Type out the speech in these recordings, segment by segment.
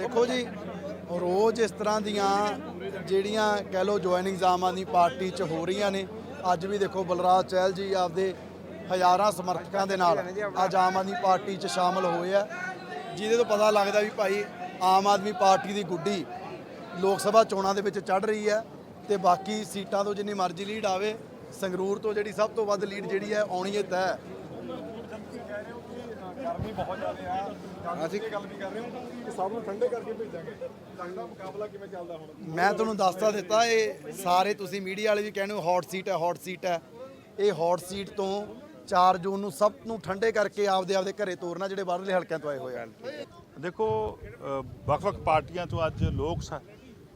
ਦੇਖੋ ਜੀ, ਰੋਜ਼ ਇਸ ਤਰ੍ਹਾਂ ਦੀਆਂ ਜਿਹੜੀਆਂ ਕਹਿ ਲਓ ਜੁਆਇਨਿੰਗਸ ਆਮ ਆਦਮੀ ਪਾਰਟੀ 'ਚ ਹੋ ਰਹੀਆਂ ਨੇ, ਅੱਜ ਵੀ ਦੇਖੋ ਬਲਰਾਜ ਚਹਿਲ ਜੀ ਆਪਦੇ ਹਜ਼ਾਰਾਂ ਸਮਰਥਕਾਂ ਦੇ ਨਾਲ ਅੱਜ ਆਮ ਆਦਮੀ ਪਾਰਟੀ 'ਚ ਸ਼ਾਮਲ ਹੋਏ ਆ। ਜਿਹਦੇ ਤੋਂ ਪਤਾ ਲੱਗਦਾ ਵੀ ਭਾਈ ਆਮ ਆਦਮੀ ਪਾਰਟੀ ਦੀ ਗੁੱਡੀ ਲੋਕ ਸਭਾ ਚੋਣਾਂ ਦੇ ਵਿੱਚ ਚੜ ਰਹੀ ਹੈ ਤੇ ਬਾਕੀ ਸੀਟਾਂ ਤੋਂ ਜਿੰਨੀ ਮਰਜ਼ੀ ਲੀਡ ਆਵੇ, ਸੰਗਰੂਰ ਤੋਂ ਜਿਹੜੀ ਸਭ ਤੋਂ ਵੱਧ ਲੀਡ ਜਿਹੜੀ ਹੈ, ਆਉਣੀ ਹੈ ਤੈਅ ਗਰਮੀ ਬਹੁਤ ਜ਼ਿਆਦਾ ਆ। ਅਸੀਂ ਇਹ ਗੱਲ ਵੀ ਕਰ ਰਹੇ ਹਾਂ ਕਿ ਸਭ ਨੂੰ ਠੰਡੇ ਕਰਕੇ ਭੇਜਾਂਗੇ। ਲੱਗਦਾ ਮੁਕਾਬਲਾ ਕਿਵੇਂ ਚੱਲਦਾ ਹੁਣ? ਮੈਂ ਤੁਹਾਨੂੰ ਦੱਸਤਾ ਦਿੱਤਾ ਇਹ ਸਾਰੇ ਤੁਸੀਂ ਮੀਡੀਆ ਵਾਲੇ ਵੀ ਕਹਿੰਦੇ ਹੋ ਹੌਟ ਸੀਟ ਹੈ ਹੌਟ ਸੀਟ ਹੈ। ਇਹ ਹੌਟ ਸੀਟ ਤੋਂ 4 ਜੂਨ ਨੂੰ ਸਭ ਨੂੰ ਠੰਡੇ ਕਰਕੇ ਆਪਦੇ ਆਪਦੇ ਘਰੇ ਤੋਰਨਾ ਜਿਹੜੇ ਬਾਹਰਲੇ ਹਲਕਿਆਂ ਤੋਂ ਆਏ ਹੋਏ ਆ। ਦੇਖੋ ਵੱਖ-ਵੱਖ ਪਾਰਟੀਆਂ ਤੋਂ ਅੱਜ ਲੋਕ ਸ-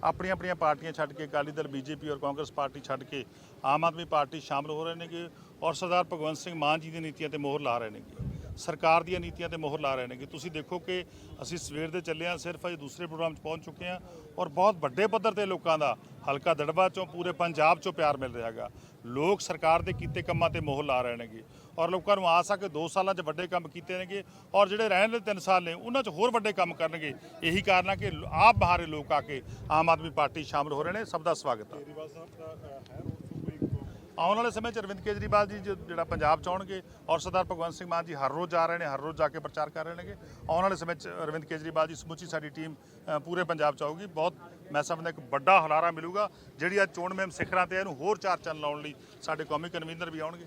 ਆਪਣੀਆਂ ਆਪਣੀਆਂ ਪਾਰਟੀਆਂ ਛੱਡ ਕੇ ਅਕਾਲੀ ਦਲ ਬੀਜੇਪੀ ਔਰ ਕਾਂਗਰਸ ਪਾਰਟੀ ਛੱਡ ਕੇ ਆਮ ਆਦਮੀ ਪਾਰਟੀ ਸ਼ਾਮਲ ਹੋ ਰਹੇ ਨੇਗੇ ਔਰ ਸਰਦਾਰ ਭਗਵੰਤ ਸਿੰਘ ਮਾਨ ਜੀ ਦੀਆਂ ਨੀਤੀਆਂ ਤੇ ਮੋਹਰ ਲਾ ਰਹੇ ਨੇਗੇ। ਸਰਕਾਰ ਦੀਆਂ ਨੀਤੀਆਂ ਤੇ ਮੋਹਰ ਲਾ ਰਹੇ ਨੇਗੇ। ਤੁਸੀਂ ਦੇਖੋ ਕਿ ਅਸੀਂ ਸਵੇਰ ਦੇ ਚੱਲੇ ਹਾਂ, ਸਿਰਫ ਅਜੇ ਦੂਸਰੇ ਪ੍ਰੋਗਰਾਮ 'ਚ ਪਹੁੰਚ ਚੁੱਕੇ ਹਾਂ ਔਰ ਬਹੁਤ ਵੱਡੇ ਪੱਧਰ ਤੇ ਲੋਕਾਂ ਦਾ ਹਲਕਾ ਦੜਬਾ ਚੋਂ ਪੂਰੇ ਪੰਜਾਬ ਚੋਂ ਪਿਆਰ ਮਿਲ ਰਿਹਾ ਹੈਗਾ। ਲੋਕ ਸਰਕਾਰ ਦੇ ਕੀਤੇ ਕੰਮਾਂ ਤੇ ਮੋਹਰ ਲਾ ਰਹੇ ਨੇਗੇ ਔਰ ਲੋਕਾਂ ਨੂੰ ਆਸ ਆ ਕਿ 2 ਸਾਲਾਂ 'ਚ ਵੱਡੇ ਕੰਮ ਕੀਤੇ ਨੇਗੇ ਔਰ ਜਿਹੜੇ ਰਹਿਣ ਵਾਲੇ 3 ਸਾਲ ਨੇ, ਉਹਨਾਂ 'ਚ ਹੋਰ ਵੱਡੇ ਕੰਮ ਕਰਨਗੇ। ਇਹੀ ਕਾਰਨ ਆ ਕਿ ਆਪ ਬਾਹਰੇ ਲੋਕ ਆ ਕੇ ਆਮ ਆਦਮੀ ਪਾਰਟੀ ਸ਼ਾਮਲ ਹੋ ਰਹੇ ਨੇ। ਸਭ ਦਾ ਸਵਾਗਤ ਹੈ ਆਉਣ ਵਾਲੇ ਸਮੇਂ 'ਚ ਅਰਵਿੰਦ ਕੇਜਰੀਵਾਲ ਜੀ ਜਿਹੜਾ ਪੰਜਾਬ 'ਚ ਆਉਣਗੇ ਔਰ ਸਰਦਾਰ ਭਗਵੰਤ ਸਿੰਘ ਮਾਨ ਜੀ ਹਰ ਰੋਜ਼ ਜਾ ਰਹੇ ਨੇ, ਹਰ ਰੋਜ਼ ਜਾ ਕੇ ਪ੍ਰਚਾਰ ਕਰ ਰਹੇ ਨੇਗੇ। ਆਉਣ ਵਾਲੇ ਸਮੇਂ 'ਚ ਅਰਵਿੰਦ ਕੇਜਰੀਵਾਲ ਜੀ ਸਮੁੱਚੀ ਸਾਡੀ ਟੀਮ ਪੂਰੇ ਪੰਜਾਬ 'ਚ ਆਊਗੀ। ਬਹੁਤ ਮੈਂ ਸਮਝਦਾ ਇੱਕ ਵੱਡਾ ਹੁਲਾਰਾ ਮਿਲੂਗਾ। ਜਿਹੜੀ ਅੱਜ ਚੋਣ ਮਹਿਮ ਸਿਖਰਾਂ ਤੇ ਇਹਨੂੰ ਹੋਰ ਚਾਰ ਚੰਨ ਲਾਉਣ ਲਈ ਸਾਡੇ ਕੌਮੀ ਕਨਵੀਨਰ ਵੀ ਆਉਣਗੇ।